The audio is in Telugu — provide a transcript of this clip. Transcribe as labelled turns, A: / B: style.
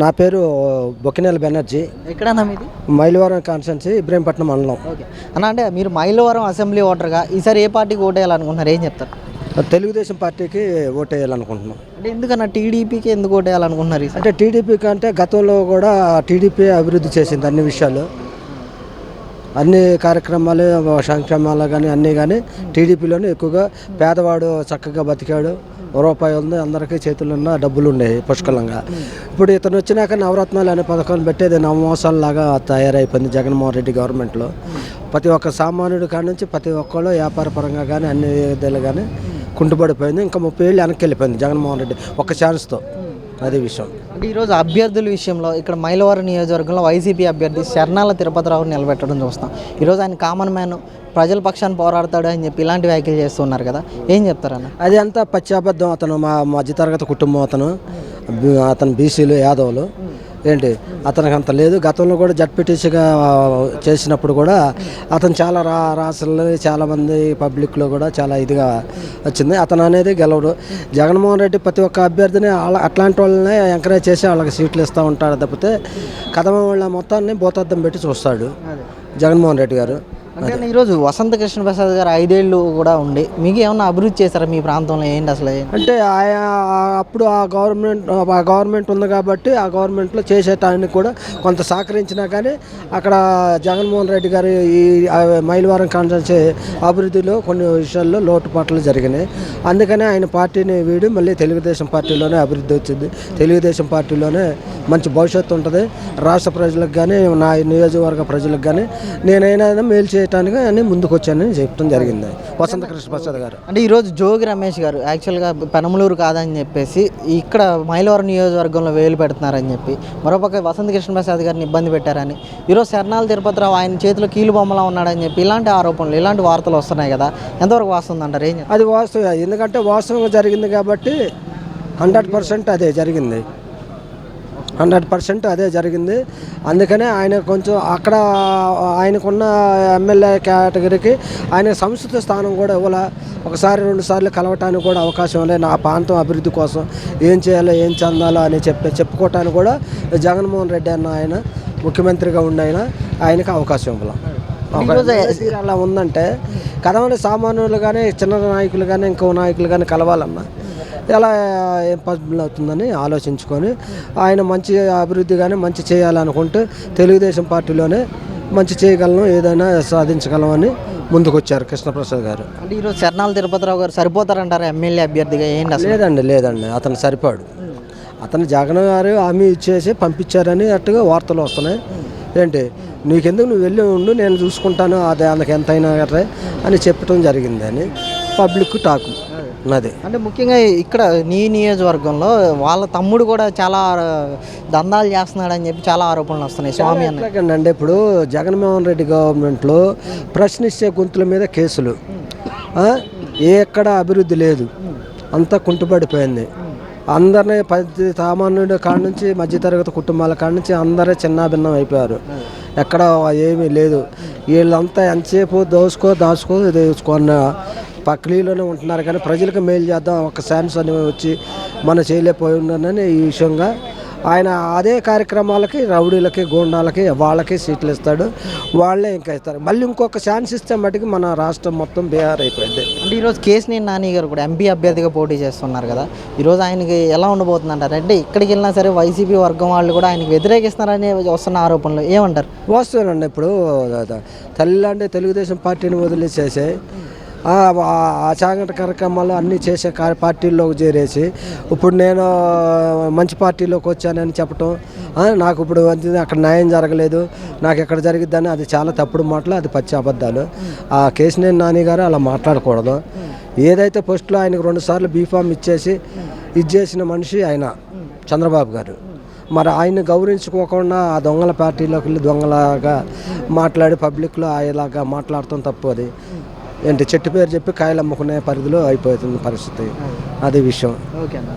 A: నా పేరు బొక్కినేల బెనర్జీ.
B: ఎక్కడన్నా మీది?
A: మైలవరం కాన్స్టెన్సీ ఇబ్రహీంపట్నం మండలం.
B: ఓకే. అన్న అంటే మీరు మైలవరం అసెంబ్లీ ఓటర్గా ఈసారి ఏ పార్టీకి ఓటేయాలనుకుంటున్నారు? ఏం చెప్తారు?
A: తెలుగుదేశం పార్టీకి ఓటేయాలనుకుంటున్నాం.
B: అంటే ఎందుకన్నా టీడీపీకి ఎందుకు ఓటేయాలనుకుంటున్నారు
A: అంటే టీడీపీ కంటే గతంలో కూడా టీడీపీ అభివృద్ధి చేసింది అన్ని విషయాలు. అన్ని కార్యక్రమాలు సంక్షేమాలు కానీ అన్నీ కానీ టీడీపీలోనే ఎక్కువగా పేదవాడు చక్కగా బతికాడు. రూపాయి ఉంది అందరికీ చేతులు ఉన్న డబ్బులు ఉన్నాయి పుష్కలంగా. ఇప్పుడు ఇతను వచ్చినాక నవరత్నాలు అనే పథకాలు పెట్టేది నవమోసాలలాగా తయారైపోయింది జగన్మోహన్ రెడ్డి గవర్నమెంట్లో. ప్రతి ఒక్క సామాన్యుడి కాడ నుంచి ప్రతి ఒక్కళ్ళు వ్యాపార పరంగా కానీ అన్ని విధాలు కానీ కుంటుపడిపోయింది ఇంకా ముప్పై ఏళ్ళు వెనక్కి వెళ్ళిపోయింది జగన్మోహన్ రెడ్డి ఒక్క ఛాన్స్తో అది విషయం.
B: అంటే ఈరోజు అభ్యర్థుల విషయంలో ఇక్కడ మైలవరం నియోజకవర్గంలో వైసీపీ అభ్యర్థి శర్నాల తిరుపతిరావుని నిలబెట్టడం చూస్తాం. ఈరోజు ఆయన కామన్ మ్యాన్ ప్రజల పక్షాన్ని పోరాడతాడు అని చెప్పి ఇలాంటి వ్యాఖ్యలు చేస్తున్నారు కదా. ఏం చెప్తారన్న?
A: అది అంతా పచ్చి అబద్ధం అతను మా మధ్యతరగతి కుటుంబం అతను అతను బీసీలు యాదవులు. ఏంటి? అతనికి అంత లేదు. గతంలో కూడా జడ్పీటీసీగా చేసినప్పుడు కూడా అతను చాలా రా రాష్ట్రాల్లో చాలామంది పబ్లిక్లో కూడా చాలా ఇదిగా వచ్చింది. అతను అనేది గెలవడు. జగన్మోహన్ రెడ్డి ప్రతి ఒక్క అభ్యర్థిని అట్లాంటి వాళ్ళని ఎంకరేజ్ చేసి వాళ్ళకి సీట్లు ఇస్తూ ఉంటాడు తప్పితే కథమ వాళ్ళ మొత్తాన్ని భూతద్దం పెట్టి చూస్తాడు జగన్మోహన్ రెడ్డి గారు.
B: అంటే ఈరోజు వసంత కృష్ణ ప్రసాద్ గారు ఐదేళ్ళు కూడా ఉండి మీకు ఏమన్నా అభివృద్ధి చేశారా మీ ప్రాంతంలో? ఏంటి అసలు?
A: అంటే ఆయా అప్పుడు ఆ గవర్నమెంట్ ఆ గవర్నమెంట్ ఉంది కాబట్టి ఆ గవర్నమెంట్లో చేసేటానికి కూడా కొంత సహకరించినా కానీ అక్కడ జగన్మోహన్ రెడ్డి గారి ఈ మైలవరం కాన్స్టిట్యూన్సీ అభివృద్ధిలో కొన్ని విషయాల్లో లోటుపాట్లు జరిగినాయి. అందుకనే ఆయన పార్టీని వీడి మళ్ళీ తెలుగుదేశం పార్టీలోనే అభివృద్ధి వచ్చింది. తెలుగుదేశం పార్టీలోనే మంచి భవిష్యత్తు ఉంటుంది. రాష్ట్ర ప్రజలకు కానీ నా నియోజకవర్గ ప్రజలకు కానీ నేనైనా మేలు చేయటానికి అని ముందుకు వచ్చానని చెప్పడం జరిగింది. వసంత కృష్ణ ప్రసాద్ గారు.
B: అంటే ఈరోజు జోగి రమేష్ గారు యాక్చువల్గా పెనమలూరు కాదని చెప్పేసి ఇక్కడ మైలవరం నియోజకవర్గంలో వేలు పెడుతున్నారని చెప్పి మరోపక్క వసంత కృష్ణ ప్రసాద్ గారిని ఇబ్బంది పెట్టారని ఈరోజు శరణాల తిరుపతిరావు ఆయన చేతిలో కీలు బొమ్మలా ఉన్నాడని చెప్పి ఇలాంటి ఆరోపణలు ఇలాంటి వార్తలు వస్తున్నాయి కదా ఎంతవరకు వస్తుంది అంటారు ఏం?
A: అది వాస్తవం ఎందుకంటే వాస్తవంగా జరిగింది కాబట్టి హండ్రెడ్ పర్సెంట్ అదే జరిగింది. హండ్రెడ్ పర్సెంట్ అదే జరిగింది. అందుకనే ఆయన కొంచెం అక్కడ ఆయనకున్న ఎమ్మెల్యే కేటగిరీకి ఆయన సంస్కృత స్థానం కూడా ఇవ్వాల. ఒకసారి రెండు సార్లు కలవటానికి కూడా అవకాశం లేదు. నా ప్రాంతం అభివృద్ధి కోసం ఏం చేయాలో ఏం చెందాలో అని చెప్పి చెప్పుకోవటానికి కూడా జగన్మోహన్ రెడ్డి అన్న ఆయన ముఖ్యమంత్రిగా ఉన్న ఆయన ఆయనకి అవకాశం ఇవ్వాలి. అలా ఉందంటే కదవని సామాన్యులు కానీ చిన్న నాయకులు కానీ ఇంకో నాయకులు కానీ కలవాలన్నా ఎలా పాసిబుల్ అవుతుందని ఆలోచించుకొని ఆయన మంచి అభివృద్ధి కానీ మంచి చేయాలనుకుంటే తెలుగుదేశం పార్టీలోనే మంచి చేయగలను ఏదైనా సాధించగలమని ముందుకొచ్చారు కృష్ణప్రసాద్ గారు.
B: అంటే ఈరోజు శరణాల తిరుపతిరావు గారు సరిపోతారంటారా ఎమ్మెల్యే అభ్యర్థిగా? ఏంటి
A: లేదండి లేదండి. అతను సరిపాడు. అతను జగన్ గారు హామీ ఇచ్చేసి పంపించారని అట్టుగా వార్తలు వస్తున్నాయి. ఏంటి? నీకెందుకు నువ్వు వెళ్ళి ఉండు నేను చూసుకుంటాను అదే అందుకు ఎంతైనా అని చెప్పడం జరిగింది అని పబ్లిక్ టాక్. నాది
B: అంటే ముఖ్యంగా ఇక్కడ నీ నియోజకవర్గంలో వాళ్ళ తమ్ముడు కూడా చాలా దందాలు చేస్తున్నాడని చెప్పి చాలా ఆరోపణలు వస్తున్నాయి. స్వామి అన్న.
A: ఎట్లాగండి ఇప్పుడు జగన్మోహన్ రెడ్డి గవర్నమెంట్లో ప్రశ్నించే గొంతుల మీద కేసులు. ఆ? ఏ ఎక్కడ అభివృద్ధి లేదు. అంతా కుంటుపడిపోయింది. అందరినీ పది సామాన్యుడి కాడ నుంచి మధ్యతరగతి కుటుంబాల కాడ నుంచి అందరే చిన్నాభిన్నం అయిపోయారు. ఎక్కడ ఏమీ లేదు. వీళ్ళంతా ఎంతసేపు దోసుకో దాచుకో దోచుకున్న పక్కలీలోనే ఉంటున్నారు కానీ ప్రజలకు మేలు చేద్దాం ఒక ఛాన్స్ అని వచ్చి మనం చేయలేకపోయి ఉన్నానని ఈ విషయంగా ఆయన అదే కార్యక్రమాలకి రౌడీలకి గూండాలకి వాళ్ళకి సీట్లు ఇస్తాడు వాళ్ళే ఇంకా ఇస్తారు. మళ్ళీ ఇంకొక ఛాన్స్ ఇస్తే మటుకు మన రాష్ట్రం మొత్తం బీహార్ అయిపోయింది.
B: అంటే ఈరోజు కేసినేని నాని గారు కూడా ఎంపీ అభ్యర్థిగా పోటీ చేస్తున్నారు కదా. ఈరోజు ఆయనకి ఎలా ఉండబోతుంది అంటారు అంటే ఇక్కడికి వెళ్ళినా సరే వైసీపీ వర్గం వాళ్ళు కూడా ఆయనకి వ్యతిరేకిస్తున్నారని వస్తున్న ఆరోపణలు ఏమంటారు?
A: వాస్తవేనండి ఇప్పుడు తల్లి అంటే తెలుగుదేశం పార్టీని వదిలేసేసి ఆ చాగంట కార్యక్రమాలు అన్నీ చేసే పార్టీల్లోకి చేరేసి ఇప్పుడు నేను మంచి పార్టీలోకి వచ్చానని చెప్పటం నాకు ఇప్పుడు అక్కడ న్యాయం జరగలేదు నాకు ఎక్కడ జరిగిద్దని అది చాలా తప్పుడు మాటలు అది పచ్చి అబద్ధాలు. ఆ కేశినేని నాని గారు అలా మాట్లాడకూడదు. ఏదైతే పోస్టులో ఆయనకు రెండు సార్లు బీఫామ్ ఇచ్చేసి ఇచ్చేసిన మనిషి ఆయన చంద్రబాబు గారు. మరి ఆయన గౌరవించుకోకుండా ఆ దొంగల పార్టీలోకి వెళ్ళి దొంగలాగా మాట్లాడి పబ్లిక్లో ఇలాగా మాట్లాడటం తప్పు అది. ఏంటి చెట్టు పేరు చెప్పి కాయలు అమ్ముకునే పరిధిలో అయిపోతుంది పరిస్థితి. అది విషయం.
B: ఓకే